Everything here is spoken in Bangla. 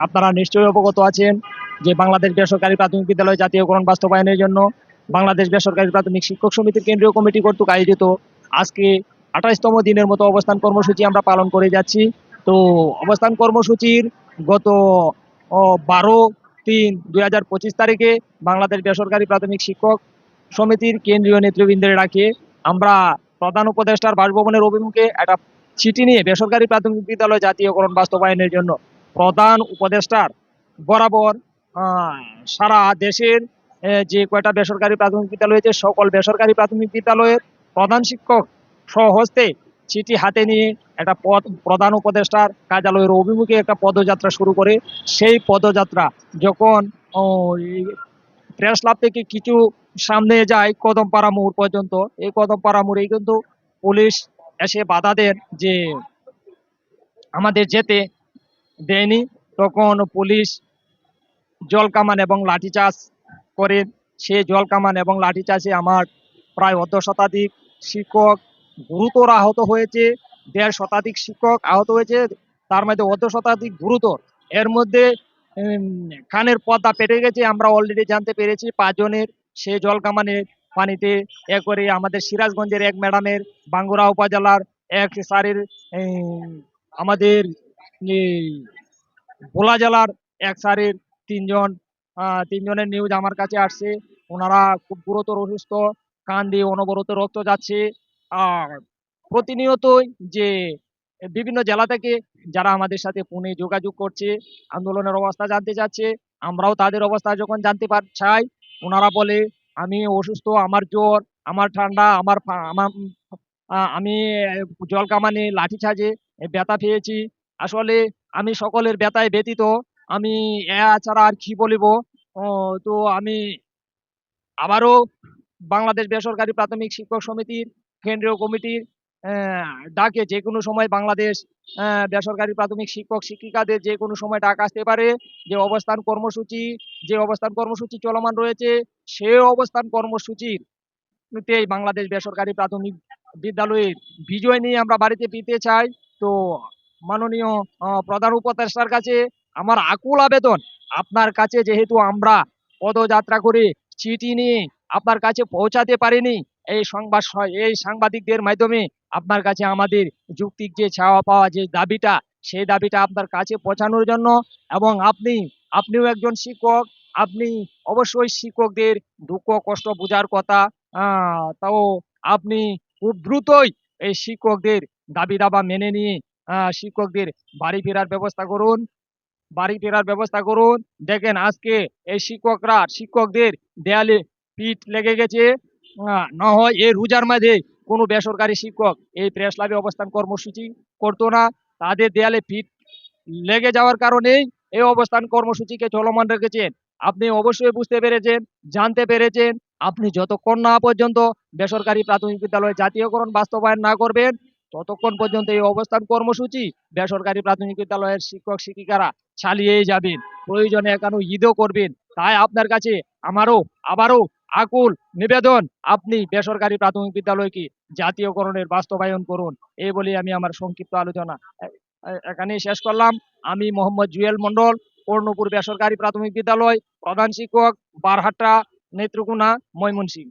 আপনারা নিশ্চয়ই অবগত আছেন যে বাংলাদেশ বেসরকারি প্রাথমিক বিদ্যালয় জাতীয়করণ বাস্তবায়নের জন্য বাংলাদেশ বেসরকারি প্রাথমিক শিক্ষক সমিতির কেন্দ্রীয় কমিটি কর্তৃক আয়োজিত আজকে আঠাশতম দিনের মতো অবস্থান কর্মসূচি আমরা পালন করে যাচ্ছি। তো অবস্থান কর্মসূচির গত বারো তিন দুই হাজার পঁচিশ তারিখে বাংলাদেশ বেসরকারি প্রাথমিক শিক্ষক সমিতির কেন্দ্রীয় নেতৃবৃন্দের ডাকে আমরা প্রধান উপদেষ্টার বাসভবনের অভিমুখে একটা চিঠি নিয়ে বেসরকারি প্রাথমিক বিদ্যালয় জাতীয়করণ বাস্তবায়নের জন্য প্রধান উপদেষ্টার বরাবর সারা দেশের যে কয়টা বেসরকারি প্রাথমিক বিদ্যালয় হয়েছে সকল বেসরকারি প্রাথমিক বিদ্যালয়ের প্রধান শিক্ষক স্বহস্তে চিঠি হাতে নিয়ে একটা পদ, প্রধান উপদেষ্টার কার্যালয়ের অভিমুখে একটা পদযাত্রা শুরু করে। সেই পদযাত্রা যখন প্রেস ক্লাব থেকে কিছু সামনে যায়, কদমপাড়া মোড় পর্যন্ত, এই কদমপাড়া মোড়ে কিন্তু পুলিশ এসে বাধা দেন যে, আমাদের যেতে দেয়নি। তখন পুলিশ জল কামান এবং লাঠিচার্জ করে। সে জল কামান এবং লাঠিচার্জে আমার প্রায় অর্ধ শতাধিক শিক্ষক গুরুতর আহত হয়েছে, দেড় শতাধিক শিক্ষক আহত হয়েছে, তার মধ্যে অর্ধ শতাধিক গুরুতর। এর মধ্যে কানের পর্দা পেটে গেছে, আমরা অলরেডি জানতে পেরেছি। পাঁচজনের সে জল কামানের পানিতে এ করে আমাদের সিরাজগঞ্জের এক ম্যাডামের, বাঙ্গুরা উপজেলার এক স্যারের আমাদের ভোলা জেলার এক স্যারের তিনজন তিনজনের নিউজ আমার কাছে আসছে। ওনারা খুব গুরুতর অসুস্থ, কান দিয়ে অনবরত রক্ত যাচ্ছে। আর প্রতিনিয়তই যে বিভিন্ন জেলা থেকে যারা আমাদের সাথে ফোনে যোগাযোগ করছে, আন্দোলনের অবস্থা জানতে চাচ্ছে, আমরাও তাদের অবস্থা যখন জানতে পার, চাই, ওনারা বলে, আমি অসুস্থ, আমার জ্বর, আমার ঠান্ডা, আমার আমার আমি জল কামানে লাঠি ছাজে ব্যথা পেয়েছি আসলে আমি সকলের ব্যথায় ব্যতীত আমি ছাড়া আর কি বলিব? তো আমি আবারও বাংলাদেশ বেসরকারি প্রাথমিক শিক্ষক সমিতির কেন্দ্রীয় কমিটির ডাকে যে কোনো সময় বাংলাদেশ বেসরকারি প্রাথমিক শিক্ষক শিক্ষিকাদের যে কোনো সময় ডাক আসতে পারে। যে অবস্থান কর্মসূচি, যে অবস্থান কর্মসূচি চলমান রয়েছে, সে অবস্থান কর্মসূচির তেই বাংলাদেশ বেসরকারি প্রাথমিক বিদ্যালয়ের বিজয় নিয়ে আমরা বাড়িতে ফিরতে চাই। তো মাননীয় প্রধান উপদেষ্টার কাছে আমার আকুল আবেদন। আপনার কাছে যেহেতু আমরা পদযাত্রা করে, চিঠি নিয়ে আপনার কাছে পৌঁছাতে পারিনি, এই সংবাদ এই সাংবাদিকদের মাধ্যমে আপনার কাছে আমাদের যুক্তিক যে চাওয়া পাওয়া যে দাবিটা, সেই দাবিটা আপনার কাছে পৌঁছানোর জন্য এবং আপনি, আপনিও একজন শিক্ষক, আপনি অবশ্যই শিক্ষকদের দুঃখ, কষ্ট বোঝার কথা তাও আপনি খুব দ্রুতই এই শিক্ষকদের দাবি দাবা মেনে নিয়ে শিক্ষকদের বাড়ি ফেরার ব্যবস্থা করুন। বাড়ি ফেরার ব্যবস্থা করুন। দেখেন আজকে এই শিক্ষকরা, শিক্ষকদের দেয়ালে পিঠ লেগে গেছে। না হয় এই রোজার মাঝে কোনো বেসরকারি শিক্ষক এই প্রেস ক্লাবে অবস্থান কর্মসূচি করতো না। তাদের দেয়ালে পিঠ লেগে যাওয়ার কারণেই এই অবস্থান কর্মসূচিকে চলমান রেখেছেন। আপনি অবশ্যই বুঝতে পেরেছেন, জানতে পেরেছেন। আপনি যতক্ষণ না পর্যন্ত বেসরকারি প্রাথমিক বিদ্যালয়ে জাতীয়করণ বাস্তবায়ন না করবেন ততক্ষণ পর্যন্ত এই অবস্থান কর্মসূচি বেসরকারি প্রাথমিক বিদ্যালয়ের শিক্ষক শিক্ষিকারা চালিয়েই যাবেন। প্রয়োজনে একানো ঈদও করবেন। তাই আপনার কাছে আমারও, আবারও আকুল নিবেদন, আপনি বেসরকারি প্রাথমিক বিদ্যালয়কে জাতীয়করণের বাস্তবায়ন করুন। এই বলে আমি আমার সংক্ষিপ্ত আলোচনা এখানেই শেষ করলাম। আমি মোহাম্মদ জুয়েল মন্ডল কর্ণপুর বেসরকারি প্রাথমিক বিদ্যালয়, প্রধান শিক্ষক, বারহাট্টা, নেত্রকোনা, ময়মনসিংহ।